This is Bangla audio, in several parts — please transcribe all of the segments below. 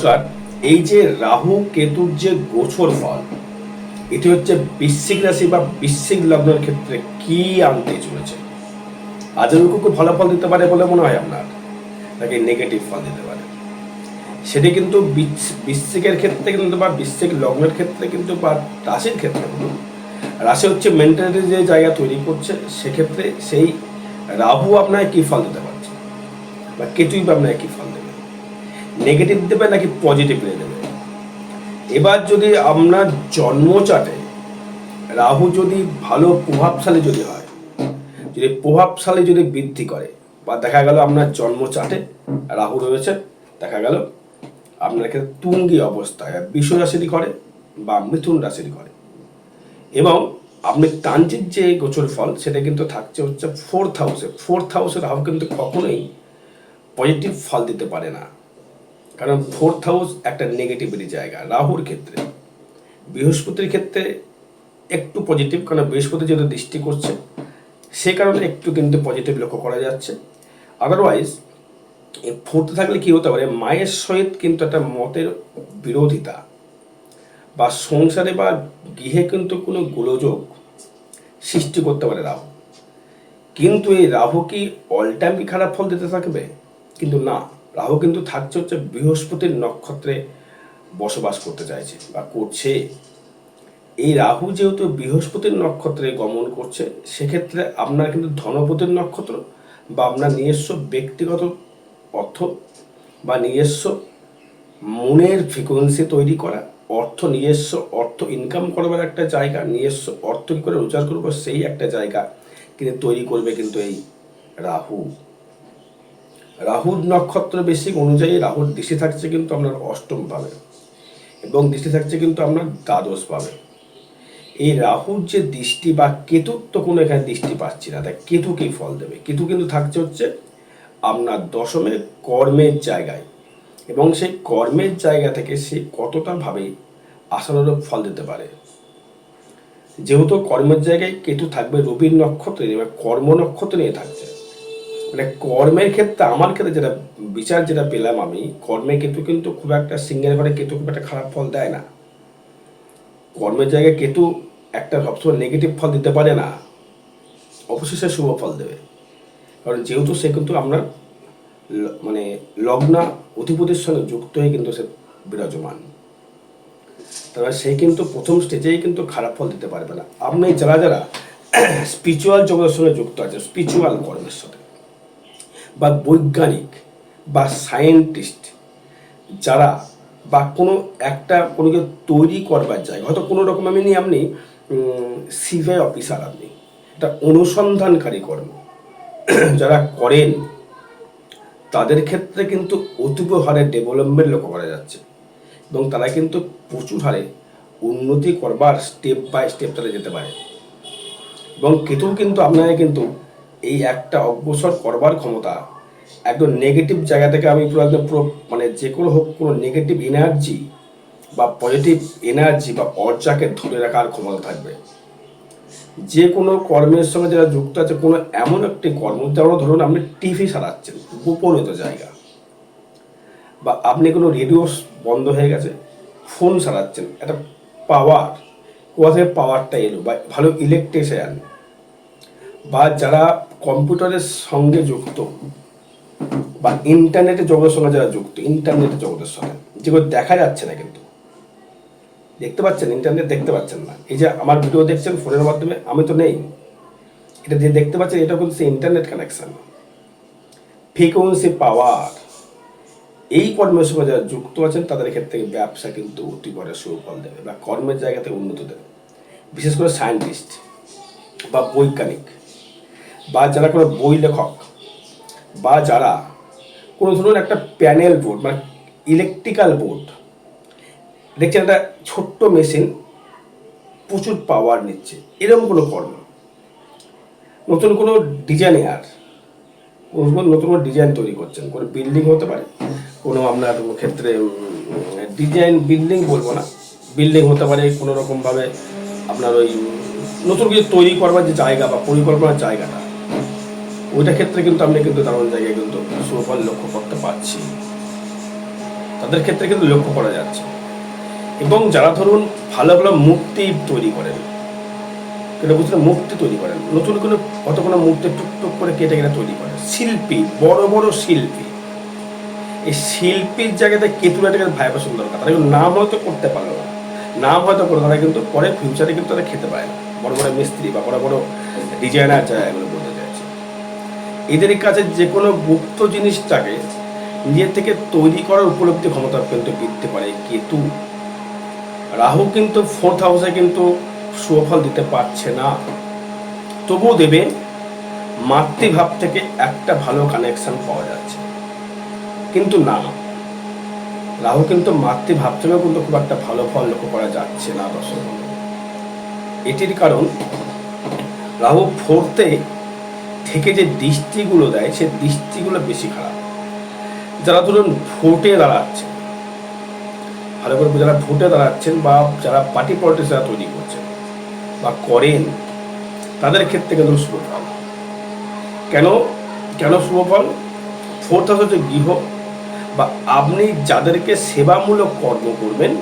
নমস্কার। এই যে রাহু কেতুর যে গোছর ফল, এটি হচ্ছে বৃশ্চিক রাশি বা বৃশ্চিক লগ্নের ক্ষেত্রে কি আনতে চলেছে? আজও খুব ভালো ফল দিতে পারে বলে মনে হয় আপনার তাকে নেগেটিভ ফল দিতে পারে? সেটি কিন্তু বৃশ্চিকের ক্ষেত্রে কিন্তু বা বৃশ্চিক লগ্নের ক্ষেত্রে কিন্তু বা রাশির ক্ষেত্রে রাশি হচ্ছে মেন্টালিটি যে জায়গা তৈরি করছে, সেক্ষেত্রে সেই রাহু আপনাকে কী ফল দিতে পারছে? বা কেতুই বা আপনাকে কী ফল নেগেটিভ দেবে নাকি পজিটিভলি দেবে? এবার যদি আপনার জন্মচাটে রাহু যদি ভালো প্রভাবশালী যদি হয়, যদি প্রভাবশালী যদি বৃদ্ধি করে, বা দেখা গেল আপনার জন্মচাটে রাহু রয়েছে দেখা গেল আপনার ক্ষেত্রে তুঙ্গি অবস্থায় বিষ রাশিটি করে বা মিথুন রাশিটি করে। এবং আপনি ট্রানজিট যে গোচর ফল, সেটা কিন্তু থাকছে হচ্ছে ফোর্থ হাউসে ফোর্থ হাউসে রাহু কিন্তু কখনোই পজিটিভ ফল দিতে পারে না। কারণ ফোর্থ হাউস একটা নেগেটিভিটি জায়গা, রাহুর ক্ষেত্রে। বৃহস্পতির ক্ষেত্রে একটু পজিটিভ কারণ বৃহস্পতি যেহেতু দৃষ্টি করছে, সে কারণে একটু কিন্তু পজিটিভ লক্ষ্য করা যাচ্ছে। আদারওয়াইজ ফোর্থে থাকলে কি হতে পারে, মায়ের সহিত কিন্তু একটা মতের বিরোধিতা বা সংসারে বা গৃহে কিন্তু কোনো গোলযোগ সৃষ্টি করতে পারে রাহু। কিন্তু এই রাহু কি অল টাইম কি খারাপ ফল দিতে থাকবে? কিন্তু না। রাহু কিন্তু থাকছে হচ্ছে বৃহস্পতির নক্ষত্রে বসবাস করতে চাইছে বা করছে। এই রাহু যেহেতু বৃহস্পতির নক্ষত্রে গমন করছে, সেক্ষেত্রে আপনার কিন্তু ধনপতির নক্ষত্র বা আপনার নিজস্ব ব্যক্তিগত অর্থ বা নিজস্ব মনের ফ্রিকোয়েন্সি তৈরি করা, অর্থ নিজস্ব, অর্থ ইনকাম করবার একটা জায়গা, নিজস্ব অর্থ কী করে রোজগার করব সেই একটা জায়গা কিন্তু তৈরি করবে কিন্তু এই রাহু। রাহুর নক্ষত্র বেশিক অনুযায়ী রাহুর দৃষ্টি থাকছে কিন্তু আপনার অষ্টম পাবে। এবং দৃষ্টি থাকছে কিন্তু আপনার দ্বাদশ পাবে। এই রাহুর যে দৃষ্টি বা কেতুর তো কোনো এখানে দৃষ্টি পাচ্ছি না। তাই কেতুকেই ফল দেবে। কেতু কিন্তু থাকছে হচ্ছে আপনার দশমের কর্মের জায়গায়। এবং সেই কর্মের জায়গা থেকে সে কতটা ভাবে আশানুরূপ ফল দিতে পারে। যেহেতু কর্মের জায়গায় কেতু থাকবে, রবির নক্ষত্র কর্ম নক্ষত্র নিয়ে থাকছে। মানে কর্মের ক্ষেত্রে আমার ক্ষেত্রে যেটা বিচার যেটা পেলাম আমি কর্মে কেতু কিন্তু খুব একটা সিঙ্গেল ঘরে কেতু খুব একটা খারাপ ফল দেয় না। কর্মের জায়গায় কেতু একটা সবসময় নেগেটিভ ফল দিতে পারে না, অবশেষে শুভ ফল দেবে। কারণ যেহেতু সে কিন্তু আপনার মানে লগ্না অধিপতির সঙ্গে যুক্ত হয়ে কিন্তু সে বিরাজমান। তবে সে কিন্তু প্রথম স্টেজেই কিন্তু খারাপ ফল দিতে পারবে না। আপনি যারা যারা স্পিরিচুয়াল জগতের সঙ্গে যুক্ত আছে স্পিরিচুয়াল কর্মের সাথে বা বৈজ্ঞানিক বা সায়েন্টিস্ট যারা বা কোনো একটা কোনো কিছু তৈরি করবার জায়গা, হয়তো কোনো রকম আমি নিয়ে আপনি সিভিআই অফিসার আপনি, একটা অনুসন্ধানকারী কর্ম, যারা করেন, তাদের ক্ষেত্রে কিন্তু অতীব হারে ডেভেলপমেন্ট লক্ষ্য করা যাচ্ছে এবং তারা কিন্তু প্রচুর হারে উন্নতি করবার স্টেপ বাই স্টেপ তারা যেতে পারে এবং কেতু কিন্তু আপনাকে কিন্তু এই একটা অগ্রসর করবার ক্ষমতা একদম নেগেটিভ জায়গা থেকে আমি পুরো একদম পুরো মানে যে কোনো হোক কোনো নেগেটিভ এনার্জি বা পজিটিভ এনার্জি বা অর্জাকে ধরে রাখার ক্ষমতা থাকবে। যে কোনো কর্মের সঙ্গে যারা যুক্ত আছে, কোনো এমন একটি কর্ম, যেমন ধরুন আপনি টিভি সারাচ্ছেন গোপনীত জায়গা, বা আপনি কোনো রেডিও বন্ধ হয়ে গেছে ফোন সারাচ্ছেন, একটা পাওয়ার কোথা থেকে পাওয়ারটা এলো, বা ভালো ইলেকট্রিশিয়ান বা যারা কম্পিউটারের সঙ্গে যুক্ত বা ইন্টারনেটের জগতের সঙ্গে যারা যুক্ত ইন্টারনেটের জগতের সঙ্গে যেগুলো দেখা যাচ্ছে না কিন্তু। দেখতে পাচ্ছেন, ইন্টারনেট দেখতে পাচ্ছেন না। এই যে আমার ভিডিও দেখছেন ফোনের মাধ্যমে, আমি তো নেই। এটা যে দেখতে পাচ্ছেন এটা কিন্তু সেই ইন্টারনেট কানেকশন ফ্রিকোয়েন্সি পাওয়ার এই কর্মের সঙ্গে যারা যুক্ত আছেন, তাদের ক্ষেত্রে ব্যবসা কিন্তু অতি করে সুফল দেবে বা কর্মের জায়গা থেকে উন্নত দেবে। বিশেষ করে সায়েন্টিস্ট বা বৈজ্ঞানিক। বা যারা কোনো বই লেখক বা যারা কোনো ধরুন একটা প্যানেল বোর্ড মানে ইলেকট্রিক্যাল বোর্ড দেখছেন একটা ছোট্ট মেশিন প্রচুর পাওয়ার নিচ্ছে, এরকম কোনো কর্ম। নতুন কোনো ডিজাইনার কোনো নতুন কোনো ডিজাইন তৈরি করছেন, কোনো বিল্ডিং হতে পারে, কোনো আপনার ক্ষেত্রে ডিজাইন বিল্ডিং বলব না বিল্ডিং হতে পারে, কোনো রকমভাবে আপনার ওই নতুন কিছু তৈরি করবার যে জায়গা বা পরিকল্পনার জায়গাটা। ওইটা ক্ষেত্রে কিন্তু আমরা কিন্তু দারুণ জায়গায় কিন্তু সুফল লক্ষ্য করতে পারছি। তাদের ক্ষেত্রে কিন্তু লক্ষ্য করা যাচ্ছে। এবং যারা ধরুন ভালো ভালো মূর্তি তৈরি করেন কেটে বুঝতে মূর্তি তৈরি করেন, নতুন কোনো কত কোনো মূর্তি টুকটুক করে কেটে কেটে তৈরি করেন, শিল্পী, বড় বড় শিল্পী। এই শিল্পীর জায়গাতে কেতুরাটাকে ভাইব্রেশন দরকার তারা কিন্তু নাম হয়তো করতে পারল না। নাম হয়তো করে তারা কিন্তু পরে ফিউচারে কিন্তু তারা খেতে পারে না। বড় বড় মিস্ত্রি বা বড় বড় ডিজাইনার যারা এগুলো এদের কাছে যে কোনো গুপ্ত জিনিসটাকে নিজের থেকে তৈরি করার উপলব্ধি ক্ষমতা কিন্তু বৃদ্ধি পারে কেতু রাহু কিন্তু ফোর্থ হাউসে কিন্তু সুফল দিতে পারছে না। তবুও দেবে মাতৃভাব থেকে একটা ভালো কানেকশন পাওয়া যাচ্ছে। কিন্তু না, রাহু কিন্তু মাতৃভাব থেকেও কিন্তু খুব একটা ভালো ফল লক্ষ্য করা যাচ্ছে না দর্শক এটির কারণ, রাহু ফোর্থে থেকে যে দৃষ্টিগুলো দেয়, সে দৃষ্টিগুলো বেশি খারাপ। যারা ধরুন ভোটে দাঁড়াচ্ছে ভালো করে যারা ভোটে দাঁড়াচ্ছেন বা যারা পার্টি পলিটিক্স যারা তৈরি করছেন বা করেন, তাদের ক্ষেত্রে কিন্তু শুভ ফল। কেন? কেন শুভ ফল? ফোর্থ হাউস হচ্ছে গৃহ বা আপনি যাদেরকে সেবামূলক কর্ম করবেন,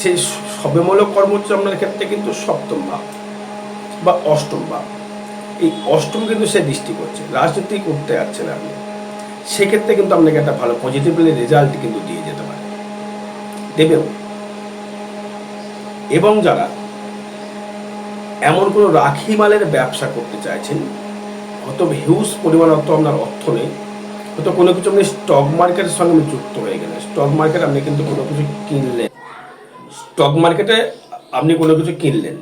সেই সবেমূলক কর্ম হচ্ছে আপনার ক্ষেত্রে কিন্তু সপ্তম ভাব বা অষ্টম ভাব। এই অষ্টম কিন্তু সে দৃষ্টি করছে। রাজনীতি করতে যাচ্ছেন আপনি। সেক্ষেত্রে কিন্তু আপনাকে একটা ভালো পজিটিভলি রেজাল্ট কিন্তু দিয়ে যেতে পারে। দেবেও এবং যারা এমন কোনো রাখি মালের ব্যবসা করতে চাইছেন অত হিউজ পরিমাণ অত আপনার অর্থ নেই। হয়তো কোনো কিছু আপনি স্টক মার্কেটের সঙ্গে আপনি যুক্ত হয়ে গেলেন। স্টক মার্কেট আপনি কিন্তু কোনো কিছু কিনলেন। স্টক মার্কেটে আপনি কোনো কিছু কিনলেন।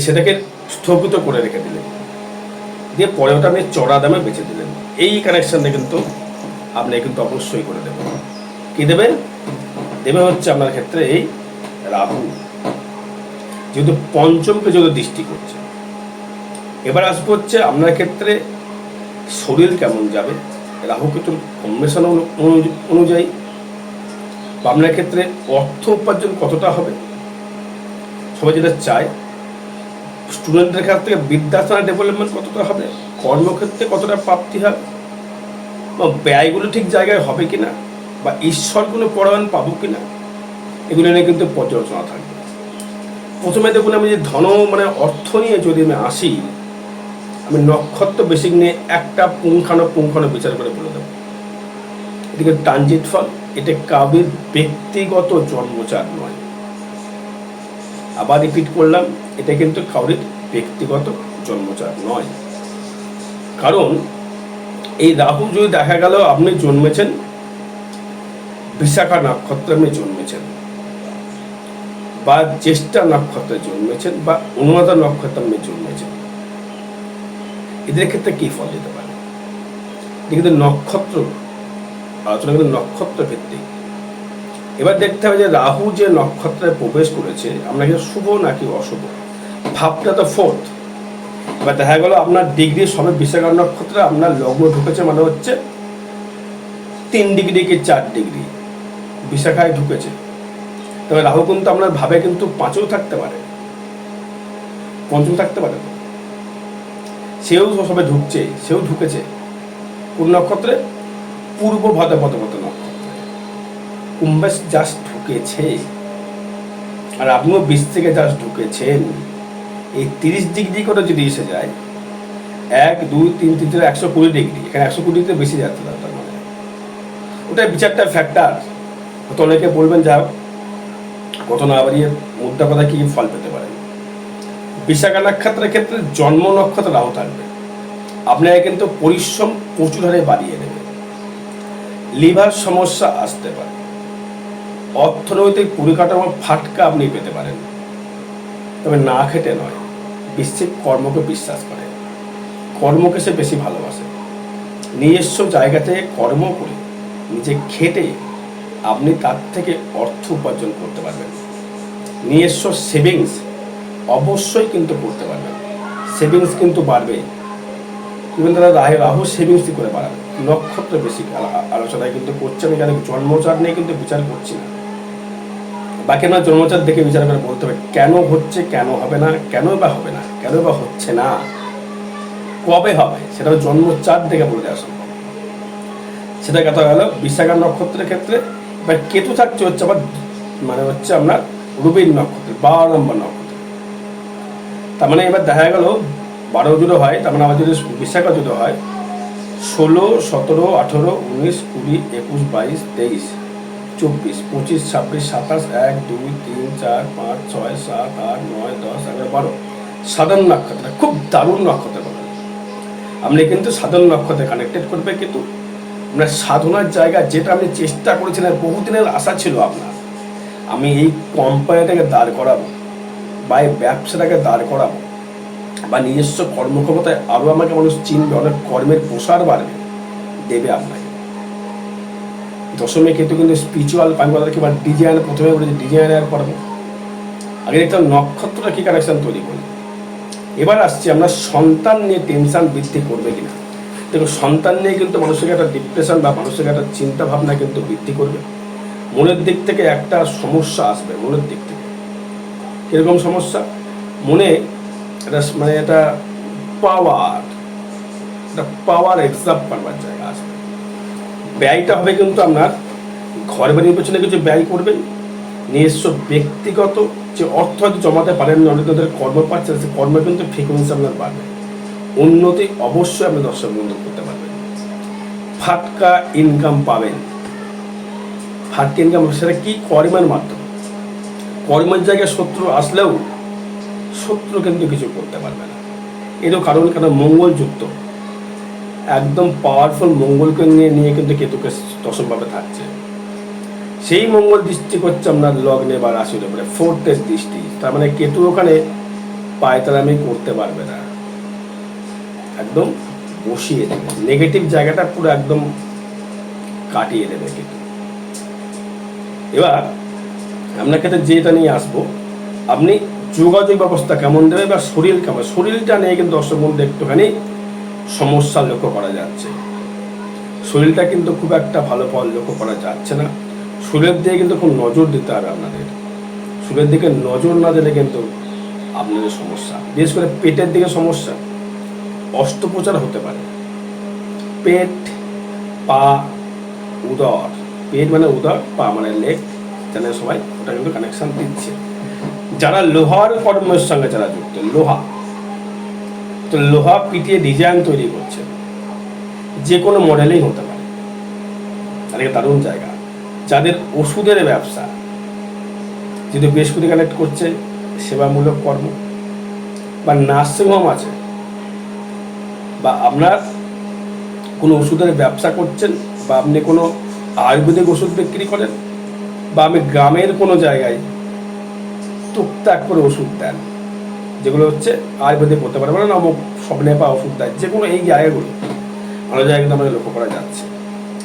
সেটাকে স্থগিত করে রেখে দিলেন। দিয়ে পরে ওটা আপনি চড়া দামে বেচে দিলেন। এই কানেকশনটা কিন্তু আপনি কিন্তু অবশ্যই করে দেবেন। কি দেবেন? দেবে হচ্ছে আপনার ক্ষেত্রে এই রাহু। যেহেতু পঞ্চমকে যদি দৃষ্টি করছে। এবার আসব হচ্ছে আপনার ক্ষেত্রে শরীর কেমন যাবে? রাহু কেতুর কম্বিনেশন অনুযায়ী। বা আপনার ক্ষেত্রে অর্থ উপার্জন কতটা হবে? সবাই যেটা চায় স্টুডেন্টদের কাছ থেকে ডেভেলপমেন্ট কতটা হবে? কর্মক্ষেত্রে কতটা প্রাপ্তি হবে? বা ব্যয়গুলো ঠিক জায়গায় হবে কিনা? বা ঈশ্বরগুলো পড়ান পাবো কিনা? এগুলো নিয়ে কিন্তু পর্যালোচনা থাকবে। প্রথমে দেখুন, আমি যে ধন মানে অর্থ নিয়ে যদি আমি আসি, আমি নক্ষত্র বেসিক নিয়ে একটা পুঙ্খানো পুঙ্খানো বিচার করে বলে দেবো। এদিকে ট্রানজিট ফল, এটা কাবির ব্যক্তিগত জন্মচার নয়। আবার রিপিট করলাম এটা কিন্তু কাউরির ব্যক্তিগত জন্মচার নয়। কারণ এই রাহু যদি দেখা গেল, আপনি জন্মেছেন, বিশাখা নক্ষত্রে আপনি জন্মেছেন, বা জ্যেষ্ঠা নক্ষত্রে জন্মেছেন, বা অনুরাধা নক্ষত্রে আপনি জন্মেছেন, এদের ক্ষেত্রে কি ফল দিতে পারে? কিন্তু নক্ষত্র, আলোচনা কিন্তু নক্ষত্র ভিত্তিক। এবার দেখতে হবে যে রাহু যে নক্ষত্রে প্রবেশ করেছে আপনাকে শুভ নাকি অশুভ? ভাবটা তো ফোর্থ এবার দেখা গেল আপনার ডিগ্রি সবে বিশাখা নক্ষত্রে আপনার লগ্ন ঢুকেছে মানে হচ্ছে তিন ডিগ্রি কি চার ডিগ্রি বিশাখায় ঢুকেছে। তবে রাহু কিন্তু আপনার ভাবে কিন্তু পাঁচেও থাকতে পারে। পঞ্চম থাকতে পারে সেও সবে ঢুকছে, সেও ঢুকেছে। কোন নক্ষত্রে? পূর্ব ভাদ্রপদ নক্ষত্রে। কুম্ভে জাস্ট ঢুকেছে। আর আপনিও বিশ থেকে জাস্ট ঢুকেছেন। এই তিরিশ ডিগ্রি করে যদি এসে যায়, এক, দুই, তিন তিন চার একশো কুড়ি ডিগ্রি, এখানে একশো কুড়িতে বেশি যাচ্ছে না তার মানে। ওটা বিচারটা ফ্যাক্টর হয়তো অনেকে বলবেন যা কত না বাড়িয়ে মুদ্রা কথা কি ফল পেতে পারেন বিশাখা নক্ষত্রের ক্ষেত্রে জন্ম নক্ষত্র রাহু থাকবে। আপনাকে কিন্তু পরিশ্রম প্রচুর হারে বাড়িয়ে দেবে লিভার সমস্যা আসতে পারে। অর্থনৈতিক পরিকাঠামো ফাটকা আপনি পেতে পারেন। তবে না খেটে নয় বৃশ্চিক কর্মকে বিশ্বাস করে। কর্মকে সে বেশি ভালোবাসে। নিজস্ব জায়গাতে কর্ম করে নিজে খেটে আপনি তার থেকে অর্থ উপার্জন করতে পারবেন। নিজস্ব সেভিংস অবশ্যই কিন্তু করতে পারবেন। সেভিংস কিন্তু বাড়বে। ইভেন তারা রাহু রাহু সেভিংসই করে বাড়াবে? নক্ষত্র বেশি আলা- আলোচনায় কিন্তু করছে আমি এখানে জন্মচার নিয়ে কিন্তু বিচার করছি না। বাকি আমরা জন্মচার দেখে বিচার করে বলতে হবে, কেন হচ্ছে, কেন হবে না কেন বা হবে না কেন বা হচ্ছে না, কবে হবে সেটা জন্মচার দেখে বলে দেওয়া সম্ভব সেটা কথা গেল বিশাখা নক্ষত্রের ক্ষেত্রে, এবার কেতু থাকছে হচ্ছে আবার মানে হচ্ছে আপনার রুবির নক্ষত্র বারো নম্বর নক্ষত্র। তার মানে এবার দেখা গেল বারো জুড়ে হয়, তার মানে আমার যদি বিশাখা জুড়ে হয়, ষোলো, সতেরো, আঠেরো, উনিশ, কুড়ি, একুশ, বাইশ, তেইশ। চব্বিশ, পঁচিশ, ছাব্বিশ, সাতাশ, এক, দুই, তিন, চার, পাঁচ, ছয়, সাত, আট, নয়, দশ, এগারো, বারো। সাধারণ নক্ষত্র, খুব দারুণ নক্ষত্র বলা। যায়। আপনি কিন্তু সাধারণ নক্ষত্রে কানেক্টেড করবে কিন্তু। আপনার সাধনার জায়গা যেটা আপনি চেষ্টা করেছিলেন, বহুদিনের আশা ছিল আপনার। আমি এই কোম্পানিটাকে দাঁড় করাবো, বা এই ব্যবসাটাকে দাঁড় করাবো, বা নিজস্ব কর্মক্ষমতায় আরও আমাকে মানুষ চিনবে, অনেক কর্মের প্রসার বাড়বে, দেবে আপনাকে। দশমে কিন্তু কিন্তু স্পিরিচুয়াল আমি বা ডিজাইন প্রথমে বলেছি ডিজাইনার করব আগে দেখতাম নক্ষত্রটা কী কানেকশান তৈরি করি। এবার আসছি আমরা সন্তান নিয়ে টেনশান বৃদ্ধি করবে কিনা। দেখুন সন্তান নিয়ে কিন্তু মানুষের একটা ডিপ্রেশন বা মানুষের একটা চিন্তা ভাবনা কিন্তু বৃদ্ধি করবে। মনের দিক থেকে একটা সমস্যা আসবে, মনের দিক থেকে। কীরকম সমস্যা? মনে এটা মানে এটা পাওয়ার একটা পাওয়ার এক্সাম করবার জায়গা আসবে। ব্যয়টা হবে কিন্তু আপনার ঘর বাড়ির পেছনে কিছু ব্যয় করবেন। নিজস্ব ব্যক্তিগত যে অর্থ হয়তো জমাতে পারেন অনেক তাদের কর্ম পাচ্ছেন সে কর্মে কিন্তু ফ্রিকুয়েন্সি আপনার বাড়বে। উন্নতি অবশ্যই আপনি দর্শক বন্ধু করতে পারবেন ফাটকা ইনকাম পাবেন। ফাটকা ইনকাম সেটা কি কর্মের মাধ্যমে? কর্মের জায়গায় শত্রু আসলেও শত্রু কিন্তু কিছু করতে পারবে না। এরও কারণ কেন? মঙ্গলযুক্ত। একদম পাওয়ারফুল মঙ্গলকে নিয়ে নিয়ে কিন্তু কেতুকে দশমভাবে থাকছে। সেই মঙ্গল দৃষ্টি করছে আপনার লগ্নে বা রাশির উপরে। ফোর্থের দৃষ্টি। তার মানে কেতু ওখানে পায়তারামি করতে পারবে না। একদম বসিয়ে দেবে। নেগেটিভ জায়গাটা পুরো একদম কাটিয়ে দেবে কেতু। এবার আপনার ক্ষেত্রে যেটা নিয়ে আসব, আপনি যোগাযোগ ব্যবস্থা কেমন দেবে বা শরীর কেমন? শরীরটা নিয়ে কিন্তু দর্শক বন্ধু একটুখানি সমস্যা লক্ষ্য করা যাচ্ছে। শরীরটা কিন্তু খুব একটা ভালো ফল লক্ষ্য করা যাচ্ছে না। শরীরের দিকে কিন্তু খুব নজর দিতে হবে আপনাদের। শরীরের দিকে নজর না দিলে কিন্তু আপনাদের সমস্যা। বিশেষ করে পেটের দিকে সমস্যা। অস্ত্রোপচার হতে পারে। পেট, পা, উদর। পেট মানে উদর, পা মানে লেগ। জানেন সবাই, ওটা কিন্তু কানেকশান দিচ্ছে। যারা লোহার কর্মের সঙ্গে যারা যুক্ত, লোহা। তো লোহা পিটিয়ে ডিজাইন তৈরি করছে। যে কোনো মডেলেই হতে পারে। এটা দারুণ জায়গা। যাদের ওষুধের ব্যবসা যদি বৃহস্পতি কালেক্ট করছে, সেবামূলক কর্ম, বা নার্সিংহোম আছে, বা আপনার কোনো ওষুধের ব্যবসা করছেন, বা আপনি কোনো আয়ুর্বেদিক ওষুধ বিক্রি করেন, বা আমি গ্রামের কোনো জায়গায় টুকটাক করে ওষুধ দেন যেগুলো হচ্ছে আয়ুর্বেদিক পড়তে পারে মানে না অমুক স্বপ্নে বা দেয় যে কোনো এই জায়গাগুলো। অনেক জায়গায় কিন্তু আমাদের লক্ষ্য করা যাচ্ছে।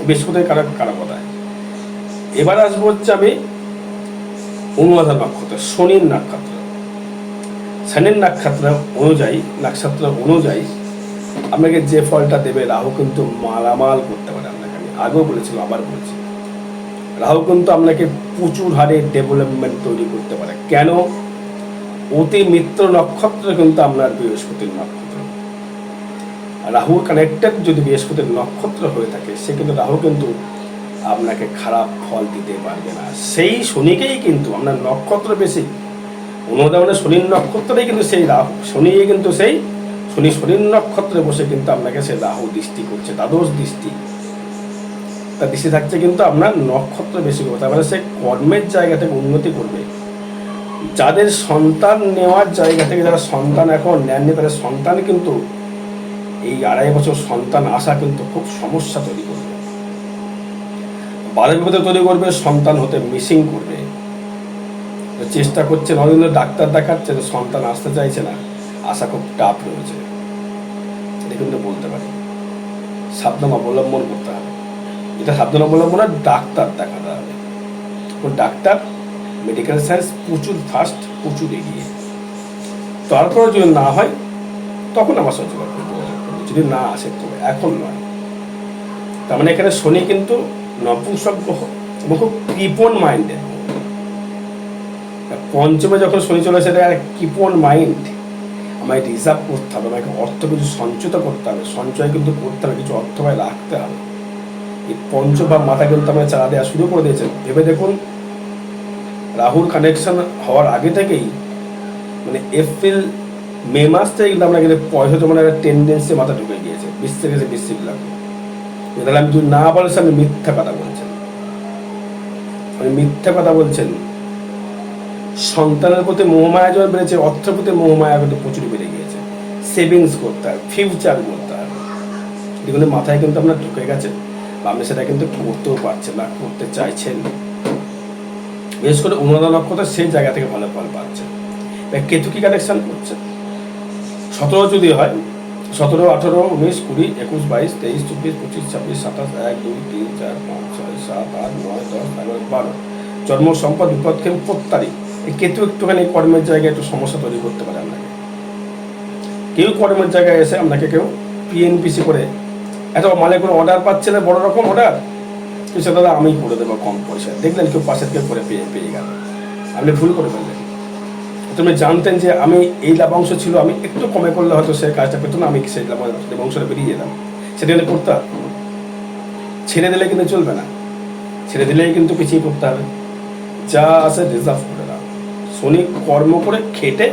বৃহস্পতির কারা কথায় এবার আসব হচ্ছে আমি অনুরাধা নক্ষত্র, শনির নক্ষত্র। শনির নক্ষত্র অনুযায়ী নক্ষত্র অনুযায়ী আপনাকে যে ফলটা দেবে, রাহু কিন্তু মালামাল করতে পারে আপনাকে। আমি আগেও বলেছিলাম, আবার বলেছি। রাহু কিন্তু আপনাকে প্রচুর হারে ডেভেলপমেন্ট তৈরি করতে পারে। কেন? অতি মিত্র নক্ষত্র কিন্তু আপনার বৃহস্পতির নক্ষত্র। রাহু কানেক্টেড যদি বৃহস্পতির নক্ষত্র হয়ে থাকে, সে কিন্তু রাহু কিন্তু আপনাকে খারাপ ফল দিতে পারবে না। সেই শনিকেই কিন্তু আপনার নক্ষত্র বেশি। অনুদানে শনির নক্ষত্রেই কিন্তু সেই রাহু। শনি কিন্তু সেই শনি শনির নক্ষত্রে বসে কিন্তু আপনাকে সে রাহু দৃষ্টি করছে, দ্বাদশ দৃষ্টি। তার দৃষ্টি থাকছে কিন্তু আপনার নক্ষত্র বেশি। করবে মানে সে কর্মের জায়গা থেকে উন্নতি করবে। যাদের সন্তান নেওয়ার জায়গা থেকে যারা সন্তান এখন নেননি, তাদের সন্তান কিন্তু এই আড়াই বছর সন্তান আসা কিন্তু খুব সমস্যা তৈরি করবে। বাড়ির মধ্যে তৈরি করবে, সন্তান হতে মিসিং করবে। চেষ্টা করছে নদিন ডাক্তার দেখাচ্ছে সন্তান আসতে চাইছে না। আসা খুব টাফ রয়েছে। এটা কিন্তু বলতে পারি। সাবধান অবলম্বন করতে হবে। এটা সাবধান অবলম্বন ডাক্তার দেখাতে হবে। ডাক্তার মেডিকেল সায়েন্স প্রচুর প্রচুর এগিয়ে। তারপরে যদি না হয়, তখন আমার সহ্য করতে যদি না আসে তো এখন নয়। তার মানে এখানে শনি কিন্তু নপুংসক গ্রহ এবং খুব কৃপণ মাইন্ডের পঞ্চমে যখন শনি চলে আসে, এটা কৃপণ মাইন্ড আমায় রিজার্ভ করতে হবে, আমাকে অর্থ কিছু সঞ্চিত করতে হবে। সঞ্চয় কিন্তু করতে হবে, কিছু অর্থ আমায় রাখতে হবে। এই পঞ্চভাব মাথা কিন্তু আমরা চালা দেওয়া শুরু করে দিয়েছেন ভেবে দেখুন রাহুর কানেকশন হওয়ার আগে থেকেই মানে এপ্রিল মে মাস থেকে কিন্তু আমরা কিন্তু পয়সা জমানোর একটা টেন্ডেন্সি মাথা ঢুকে গিয়েছে। বিশ্বে গেছে বিশ্বিক লাগবে তাহলে আমি যদি না বলেছি আপনি মিথ্যা কথা বলছেন। আপনি মিথ্যা কথা বলছেন। সন্তানের প্রতি মোহমায়া যেমন বেড়েছে, অর্থের প্রতি মোহমায়া কিন্তু প্রচুর বেড়ে গিয়েছে। সেভিংস করতে হয় ফিউচার করতে হবে এগুলো মাথায় কিন্তু আপনার ঢুকে গেছে। আপনি সেটা কিন্তু করতেও পারছেন না করতে চাইছেন। বিশেষ করে অনুরাধা নক্ষত্র সেই জায়গা থেকে ভালো ফল পাচ্ছে। কেতু কি কানেকশন করছে? সতেরো যদি হয়, সতেরো, আঠেরো, উনিশ, কুড়ি, একুশ, বাইশ, তেইশ, চব্বিশ, পঁচিশ, ছাব্বিশ, সাতাশ, এক, দুই, তিন, চার, পাঁচ, ছয়, সাত, আট, নয়, দশ, এগারো, বারো। জন্ম, সম্পদ, বিপদ খেম প্রত্যারি এই কেতু একটুখানি কর্মের জায়গায় একটু সমস্যা তৈরি করতে পারে আপনাকে। কেউ কর্মের জায়গায় এসে আপনাকে কেউ পিএনপিসি করে এত মানে কোনো অর্ডার পাচ্ছে না বড় রকম অর্ডার সেটা দাদা আমি করে দেবো কম পয়সায় দেখলেন কেউ পাশের কেউ করে পেয়ে পেয়ে গেল। আপনি ভুল করে ফেললেন। তুমি জানতেন যে আমি এই লাভাংশ ছিল, আমি একটু কমে করলে হয়তো সে কাজটা পেতো না, আমি সেই লাভ- লাভাংশটা বেরিয়ে যেতাম সেটা কিন্তু করতে হবে। ছেড়ে দিলে কিন্তু চলবে না। ছেড়ে দিলেই কিন্তু পিছিয়ে পড়তে হবে। যা আছে রিজার্ভ করে দাও। শনি কর্ম করে খেটে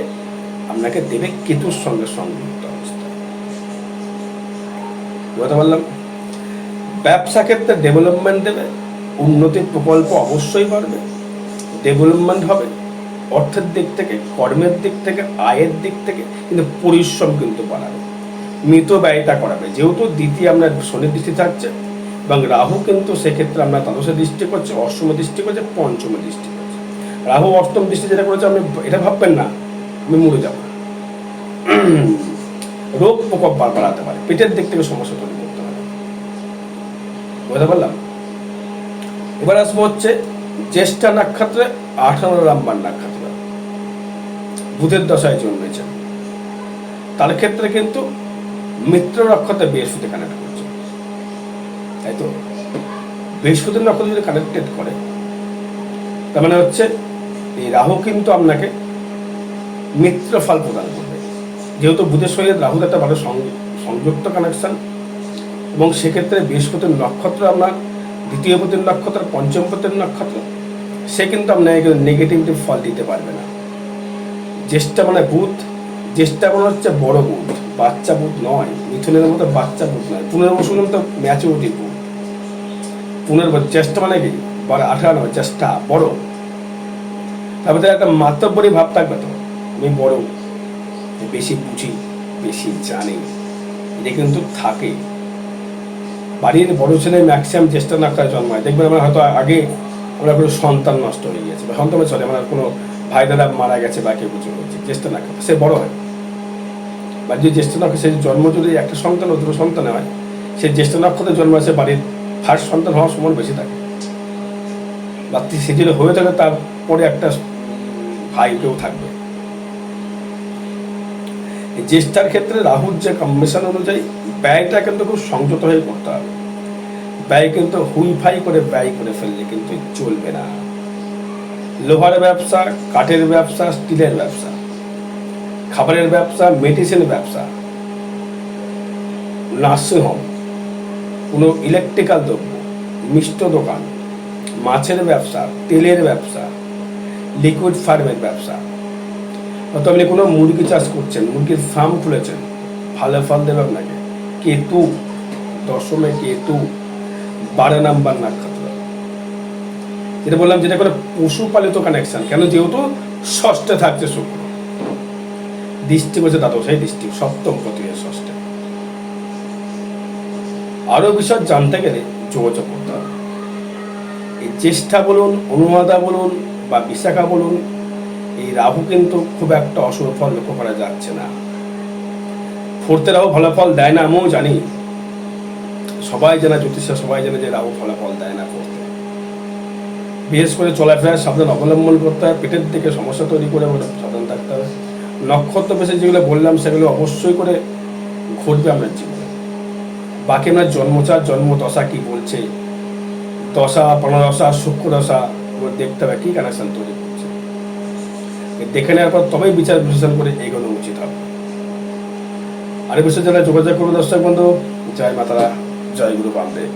আপনাকে দেবে কেতুর সঙ্গে সংযুক্ত অবস্থা বুঝতে পারলাম ব্যবসা ক্ষেত্রে ডেভেলপমেন্ট দেবে, উন্নতির প্রকল্প অবশ্যই বাড়বে। ডেভেলপমেন্ট হবে, অর্থের দিক থেকে, কর্মের দিক থেকে, আয়ের দিক থেকে, কিন্তু পরিশ্রম কিন্তু বাড়াবে। মৃত ব্যয়টা করাবে। যেহেতু দ্বিতীয় আমরা শনির দৃষ্টি থাকছে, এবং রাহু কিন্তু সেক্ষেত্রে আমরা দ্বাদশে দৃষ্টি করছে, অষ্টম দৃষ্টি করছে, পঞ্চম দৃষ্টি করছে। রাহু অষ্টম দৃষ্টি যেটা করেছে আপনি এটা ভাববেন না, আমি মরে যাব। রোগ প্রকোপ বাড়াতে পারে, পেটের দিক থেকে সমস্যা তৈরি বুঝতে পারলাম এবার আসব হচ্ছে জ্যেষ্ঠা নক্ষত্রে, আঠারো নাম্বার নক্ষত্র। বুধের দশায় জন্মেছে তার ক্ষেত্রে কিন্তু মিত্র নক্ষত্রে বৃহস্পতি কানেক্ট করছে। তাই তো? বৃহস্পতি নক্ষত্র যদি কানেক্টেড করে, তার মানে হচ্ছে এই রাহু কিন্তু আপনাকে মিত্র ফল প্রদান করবে। যেহেতু বুধের সঙ্গে রাহুর একটা ভালো সংযুক্ত কানেকশন এবং সেক্ষেত্রে বৃহস্পতির নক্ষত্র আপনার দ্বিতীয় পতির নক্ষত্র পঞ্চম পতির নক্ষত্র, সে কিন্তু আপনাকে নেগেটিভিটি ফল দিতে পারবে না। জ্যেষ্ঠা মানে বুধ, জ্যেষ্ঠা মানে হচ্ছে বড় বুধ, বাচ্চা বুধ নয়, মিথুনের মতো বাচ্চা বুধ নয়। পুনর্বসুর তো ম্যাচুরিটি বুধ। পুনর্ব চেষ্টা মানে কি? বড়, আঠারো চেষ্টা বড়। তারপরে একটা মাতব্বরী ভাব থাকবে তো, আমি বড়, বেশি বুঝি, বেশি জানি। এটা কিন্তু থাকে। বাড়ির বড় ছেলে ম্যাক্সিমাম চেষ্টা না করে জন্মায়। দেখবেন আমরা হয়তো আগে আমরা কোনো সন্তান নষ্ট হয়ে গেছে বা সন্তান চলে আমার কোনো ভাই দাদা মারা গেছে বা কেউ কিছু হয়েছে না করে সে বড় হয়। বা যে জ্যেষ্ঠ নক্ষত্র সে জন্ম যদি একটা সন্তান দুটো সন্তান হয়, সে জ্যেষ্ঠ নক্ষত্রে জন্ম আছে বাড়ির ফার্স্ট সন্তান হওয়ার সময় বেশি থাকে। বা সে যদি হয়ে থাকে, তারপরে একটা ভাই কেউ থাকবে। জ্যেষ্ঠার ক্ষেত্রে রাহুর যে কম্বিনেশন অনুযায়ী ব্যয়টা কিন্তু খুব সংযত হয়ে করতে হবে। ব্যয় কিন্তু হুইফাই করে ব্যয় করে ফেললে কিন্তু চলবে না। লোহার ব্যবসা, কাঠের ব্যবসা, স্টিলের ব্যবসা, খাবারের ব্যবসা মেডিসিন ব্যবসা নার্সিংহোম কোনো ইলেকট্রিক্যাল দ্রব্য, মিষ্ট দোকান, মাছের ব্যবসা, তেলের ব্যবসা, লিকুইড ফার্মের ব্যবসা হয়তো আপনি কোনো মুরগি চাষ করছেন, মুরগির ফার্ম খুলেছেন, ভালো ফল দেবে আপনাকে কেতু, দশমে কেতু, বারো নাম্বার নক্ষত্র। যেটা বললাম যেটা কোনো পশুপালিত কানেকশন কেন যেহেতু ষষ্ঠে থাকছে শুক্র। দৃষ্টি বলছে সেই দৃষ্টি, সপ্তম ক্ষতি প্রতীকের ষষ্ঠে। আরও বিষয় জানতে গেলে যোগাযোগ করতে হবে। এই চেষ্টা বলুন, অনুমাদা বলুন বা বিশাখা বলুন এই রাহু কিন্তু খুব একটা অশুভ ফল লক্ষ্য করা যাচ্ছে না। ফোর্থে রাহু ভালো ফল দেয় না, আমিও জানি। সবাই জানে জ্যোতিষ সবাই জানে যে রাহু ফলাফল দেয় না ফোর্থে। বিশেষ করে চলাফেরার সাবধান অবলম্বন করতে হয়, পেটের দিকে সমস্যা তৈরি করে সাবধান থাকতে হবে। নক্ষত্র বেশি যেগুলো বললাম, সেগুলো অবশ্যই করে ঘটবে আপনার জীবনে। বাকি আপনার জন্মচার জন্ম দশা কি বলছে? দশা পনেরশা সূক্ষ্ম দশা ওগুলো দেখতে হবে কী কানেকশন তৈরি দেখে নেওয়ার পর তবেই বিচার বিশ্লেষণ করে এগোনো উচিত হবে। আরে বিশ্ব জেলায় যোগাযোগ করুন দর্শক বন্ধু। জয় মাতারা, জয় গুরু বামদেব।